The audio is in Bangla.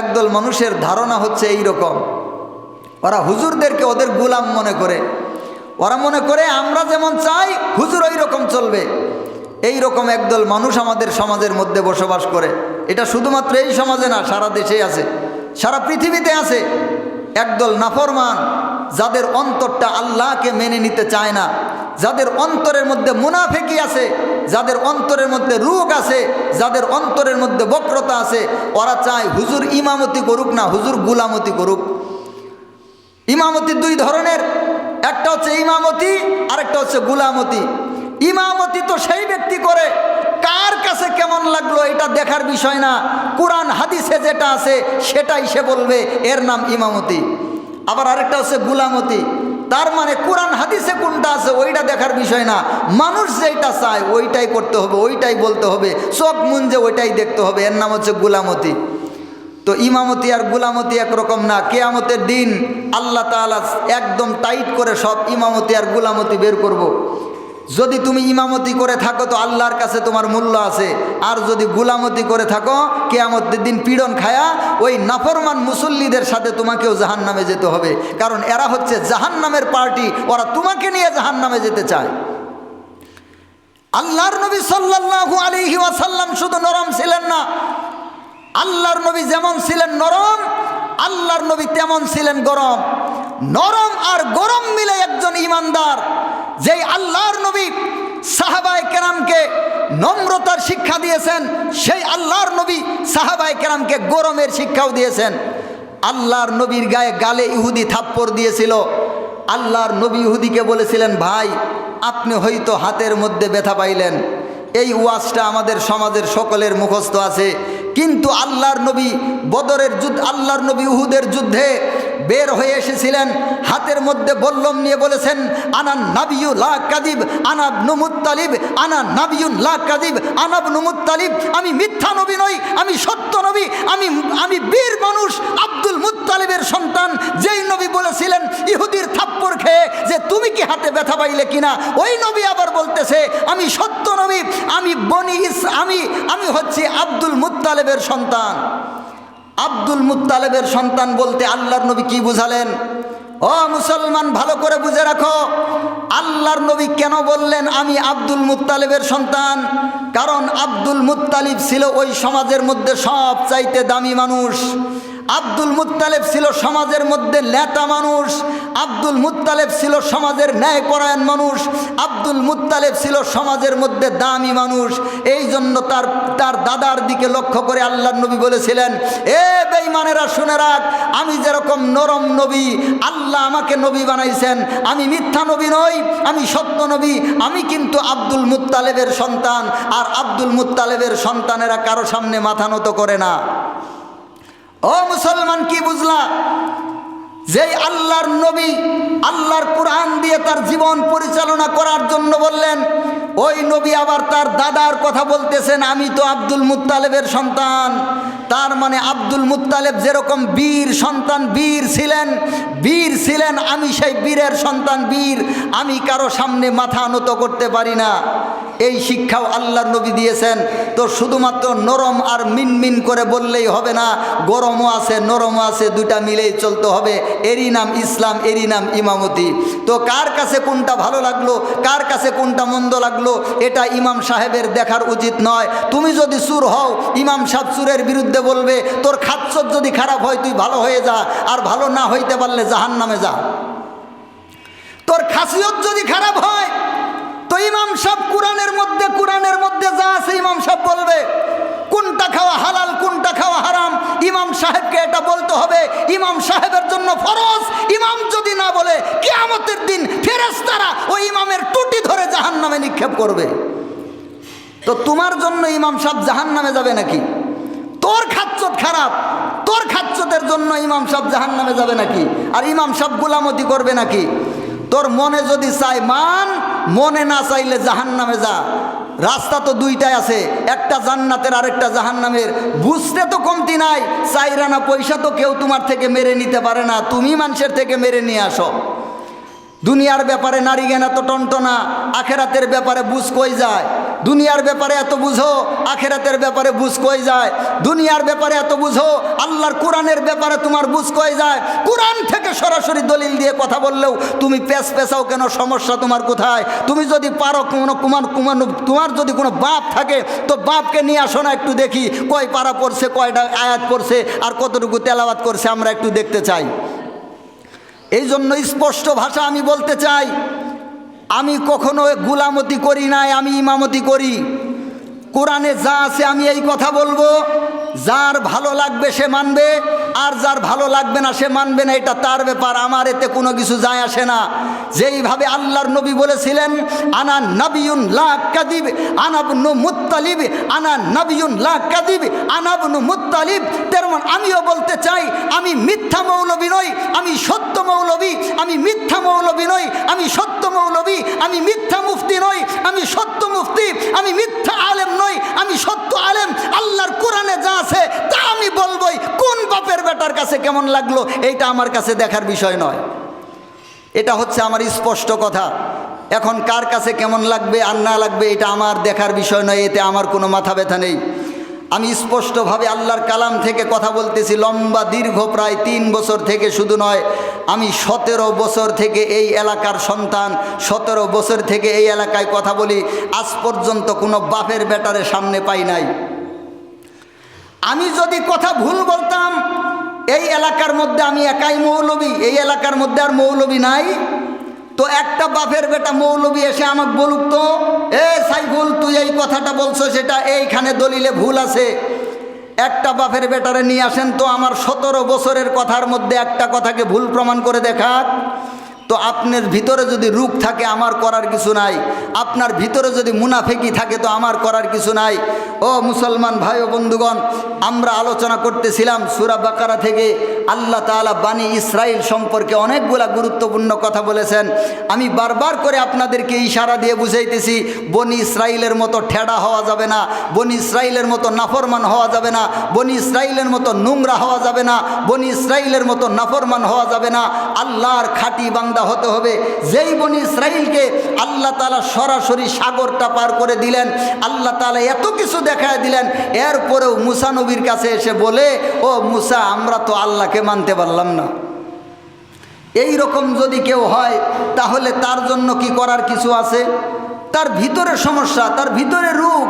একদল মানুষের ধারণা হচ্ছে এই রকম ওরা হুজুরদেরকে ওদের গুলাম মনে করে। ওরা মনে করে, আমরা যেমন চাই, হুজুর ওই রকম চলবে। এই রকম একদল মানুষ আমাদের সমাজের মধ্যে বসবাস করে। এটা শুধুমাত্র এই সমাজে না, সারা দেশেই আছে। সারা পৃথিবীতে আছে। একদল নাফরমান, যাদের অন্তরটা আল্লাহকে মেনে নিতে চায় না। যাদের অন্তরের মধ্যে মুনাফেকি আছে, যাদের অন্তরের মধ্যে রোগ আছে, যাদের অন্তরের মধ্যে বক্রতা আছে, ওরা চায় হুজুর ইমামতি করুক না, হুজুর গুলামতি করুক। ইমামতি দুই ধরনের, একটা হচ্ছে ইমামতি, আরেকটা হচ্ছে গুলামতি। ইমামতি তো সেই ব্যক্তি করে, কার কাছে কেমন লাগল এটা দেখার বিষয় না, কোরআন হাদিসে যেটা আছে সেটাই সে বলবে, এর নাম ইমামতি। আবার আরেকটা হচ্ছে গুলামতি। তার মানে কোরআন হাদিসে কোনটা আছে ওইটা দেখার বিষয় না। মানুষ যেটা চায় ওইটাই করতে হবে, ওইটাই বলতে হবে। চোখ যে ওইটাই দেখতে হবে। এর নাম হচ্ছে গুলামতি। তো ইমামতি আর গুলামতি একরকম না। কেয়ামতের দিন আল্লাহ তালা একদম টাইট করে সব ইমামতি আর গুলামতি বের করব। যদি তুমি ইমামতি করে থাকো, তো আল্লাহর কাছে তোমার মূল্য আছে। আর যদি গুলামতি করে থাকো, কেয়ামতের দিন পীড়ন খায়া ওই নাফরমান মুসল্লিদের সাথে তোমাকেও জাহান নামে যেতে হবে। কারণ এরা হচ্ছে জাহান নামের পার্টি, ওরা তোমাকে নিয়ে জাহান নামে যেতে চায়। আল্লাহর নবী সাল্লাল্লাহু আলাইহি ওয়াসাল্লাম শুধু নরম ছিলেন না আল্লাহর নবী যেমন ছিলেন নরম, আল্লাহর নবী তেমন ছিলেন গরম। নরম আর গরম মিলে একজন ইমানদার, যেই আল্লাহর নবী সাহাবায় কেরামকে নম্রতার শিক্ষা দিয়েছেন, সেই আল্লাহর নবী সাহাবায় কেরামকে গরমের শিক্ষাও দিয়েছেন। আল্লাহর নবীর গায়ে গালে ইহুদি থাপ্পড় দিয়েছিল। আল্লাহর নবী ইহুদিকে বলেছিলেন, ভাই, আপনি হয়তো হাতের মধ্যে ব্যথা পাইলেন। এই ওয়াজটা আমাদের সমাজের সকলের মুখস্থ আছে। কিন্তু আল্লাহর নবী বদরের যুদ্ধ আল্লাহর নবী উহুদের যুদ্ধে বের হয়ে এসেছিলেন, হাতের মধ্যে বল্লম নিয়ে বলেছেন, আনা নাবিউ লা কাদিব আনাব নুমুত্তালিব আনা নাবিউন লা কাদিব আনাব নুমুত্তালিব আমি মিথ্যা নবী নই, আমি সত্য নবী, আমি আমি বীর মানুষ, আব্দুল মুত্তালিবের সন্তান। যেই নবী বলেছিলেন, ইহুদির থাপ্পড় খেয়ে যে তুমি কি হাতে ব্যথা পাইলে কিনা ওই নবী আবার বলতেছে, আমি সত্য নবী, আমি বনি ইস, আমি আমি হচ্ছি আব্দুল মুত্তালেবের সন্তান। আব্দুল মুতালেবের সন্তান বলতে আল্লাহর নবী কি বুঝালেন? ও মুসলমান, ভালো করে বুঝে রাখো। আল্লাহর নবী কেন বললেন, আমি আব্দুল মুতালেবের সন্তান কারণ আব্দুল মুতালিব ছিল ওই সমাজের মধ্যে সব চাইতে দামি মানুষ। আব্দুল মুত্তালেব ছিল সমাজের মধ্যে নেতা মানুষ। আব্দুল মুত্তালেব ছিল সমাজের ন্যায়পরায়ণ মানুষ। আব্দুল মুত্তালেব ছিল সমাজের মধ্যে দামি মানুষ। এই জন্য তার তার দাদার দিকে লক্ষ্য করে আল্লাহ নবী বলেছিলেন, এ বেঈমানেরা, শুনে রাখ, আমি যেরকম নরম নবী, আল্লাহ আমাকে নবী বানাইছেন। আমি মিথ্যা নবী নই, আমি সত্য নবী। আমি কিন্তু আব্দুল মুত্তালেবের সন্তান, আর আব্দুল মুত্তালেবের সন্তানেরা কারও সামনে মাথা নত করে না। ও মুসলমান, কি বুঝলা? যেই আল্লাহর নবী আল্লাহর কোরআন দিয়ে তার জীবন পরিচালনা করার জন্য বললেন, ওই নবী আবার তার দাদার কথা বলতেছেন, আমি তো আব্দুল মুত্তালেবের সন্তান। তার মানে আব্দুল মুত্তালেব যেরকম বীর সন্তান, বীর ছিলেন বীর ছিলেন, আমি সেই বীরের সন্তান, বীর। আমি কারও সামনে মাথা নত করতে পারি না। এই শিক্ষাও আল্লাহর নবী দিয়েছেন। তো শুধুমাত্র নরম আর মিনমিন করে বললেই হবে না, গরমও আছে, নরমও আছে দুটা মিলেই চলতে হবে। এরই নাম ইসলাম, এরই নাম ইমামতি। তো কার কাছে কোনটা ভালো লাগল, কার কাছে কোনটা মন্দ লাগল, এটা ইমাম সাহেবের দেখার উচিত নয়। তুমি যদি সুর হও, ইমাম সাহেব সুরের বিরুদ্ধে বলবে, তোর খাচ্ছত যদি খারাপ হয়, তুই ভালো হয়ে যা, আর ভালো না হইতে পারলে জাহান নামে যা। তোর খাসিয়ত যদি খারাপ হয় কোরআনের মধ্যে কোরআনের মধ্যে যা আছে ইমাম সাহেব বলবে। কোনটা খাওয়া হালাল, কোনটা খাওয়া হারাম, ইমাম সাহেবকে এটা বলতে হবে। ইমাম সাহেবের জন্য ফরজ, ইমাম যদি না বলে, কিয়ামতের দিন ফেরেশতারা ওই ইমামের টুটি ধরে জাহান নামে নিক্ষেপ করবে। তো তোমার জন্য ইমাম সাহেব জাহান নামে যাবে নাকি? তোর খাচ্চত খারাপ, তোর খাচ্চতের জন্য ইমাম সাহেব জাহান নামে যাবে নাকি? আর ইমাম সাহেব গুলামতি করবে নাকি? তোর মনে যদি চাই মান মনে না চাইলে জাহান নামে যা। রাস্তা তো দুইটাই আছে, একটা জান্নাতের আরেকটা জাহান্নামের। বুঝতে তো কমতি নাই চাইরানা পয়সা তো কেউ তোমার থেকে মেরে নিতে পারে না, তুমি মানুষের থেকে মেরে নিয়ে আসো। দুনিয়ার ব্যাপারে নারী জ্ঞান এত টনটনা, আখেরাতের ব্যাপারে বুঝ কই যায়? দুনিয়ার ব্যাপারে এত বুঝো, আখেরাতের ব্যাপারে বুঝ কই যায়? দুনিয়ার ব্যাপারে এত বুঝো, আল্লাহর কোরআনের ব্যাপারে তোমার বুঝ কই যায়? কোরআন থেকে সরাসরি দলিল দিয়ে কথা বললেও তুমি পেশ পেশাও কেন, সমস্যা তোমার কোথায়? তুমি যদি পারো কোনো কুমার কুমার, তোমার যদি কোনো বাপ থাকে, তো বাপকে নিয়ে আসো না একটু দেখি, কয় পারা পড়ছে, কয়টা আয়াত পড়ছে, আর কতটুকু তেলাওয়াত করছে, আমরা একটু দেখতে চাই। এই জন্য স্পষ্ট ভাষা আমি বলতে চাই, আমি কখনো গুলামতি করি নাই, আমি ইমামতি করি। কোরআনে যা আছে আমি এই কথা বলব, যার ভালো লাগবে সে মানবে আর যার ভালো লাগবে না, সে মানবে না, এটা তার ব্যাপার, আমার এতে কোনো কিছু যায় আসে না। যেইভাবে আল্লাহর নবী বলেছিলেন, আনা নবিউন লা কাদিব আনাবনু মুত্তালিব, আনা নবিউন লা কাদিব আনাবনু মুত্তালিব। তেমন আমিও বলতে চাই, আমি মিথ্যা মৌলবী নই, আমি সত্য মৌলবী, আমি মিথ্যা মৌলবী নই, আমি সত্য মৌলবী, আমি মিথ্যা মুফতি নই, আমি সত্য মুফতি, আমি মিথ্যা আলেম নই, আমি সত্য আলেম, আল্লাহর কোরআনে যা আছে তা আমি বলবই, কোন বাপের বেটার কাছে কেমন লাগল, এইটা আমার কাছে দেখার বিষয় নয়। এটা হচ্ছে আমার স্পষ্ট কথা। এখন কার কাছে কেমন লাগবে আর না লাগবে, এটা আমার দেখার বিষয় নয়, এতে আমার কোনো মাথা ব্যথা নেই। আমি স্পষ্টভাবে আল্লাহর কালাম থেকে কথা বলতেছি, লম্বা দীর্ঘ প্রায় তিন বছর থেকে শুধু নয়, আমি সতেরো বছর থেকে এই এলাকার সন্তান, সতেরো বছর থেকে এই এলাকায় কথা বলি, আজ পর্যন্ত কোনো বাপের বেটারে সামনে পাই নাই। আমি যদি কথা ভুল বলতাম এই এলাকার মধ্যে আমি একাই মৌলবী, এই এলাকার মধ্যে আর মৌলবী নাই। তো একটা বাপের বেটা মৌলবী এসে আমাকে বলুক তো, এ সাইফুল, তুই এই কথাটা বলছো সেটা এইখানে দলিলে ভুল আছে। একটা বাপের বেটারে নিয়ে আসেন তো আমার সতেরো বছরের কথার মধ্যে একটা কথাকে ভুল প্রমাণ করে দেখাক। তো আপনার ভিতরে যদি রূপ থাকে, আমার করার কিছু নাই। আপনার ভিতরে যদি মুনাফেকি থাকে তো আমার করার কিছু নাই। ও মুসলমান ভাই ও বন্ধুগণ, আমরা আলোচনা করতেছিলাম সুরা বাকারা থেকে। আল্লাহ তাআলা বাণী ইসরায়েল সম্পর্কে অনেকগুলা গুরুত্বপূর্ণ কথা বলেছেন। আমি বারবার করে আপনাদেরকে ইশারা দিয়ে বুঝাইতেছি, বনি ইসরায়েলের মতো ঠেডা হওয়া যাবে না, বনি ইসরায়েলের মতো নাফরমান হওয়া যাবে না, বনি ইসরায়েলের মতো নোংরা হওয়া যাবে না, বনি ইসরায়েলের মতো নাফরমান হওয়া যাবে না। আল্লাহর খাঁটি বান্দা হতে হবে। যেই বনি ইসরায়েলকে আল্লাহ তালা সরাসরি সাগরটা পার করে দিলেন। আল্লাহ তালা এত কিছু দেখায় দিলেন। এরপরেও মুসা নবীর কাছে এসে বলে, ও মুসা, আমরা তো আল্লাহকে মানতে পারলাম না। এই রকম যদি কেউ হয়, তাহলে তার জন্য কি করার কিছু আছে? তার ভিতরে সমস্যা, তার ভিতরে রূপ।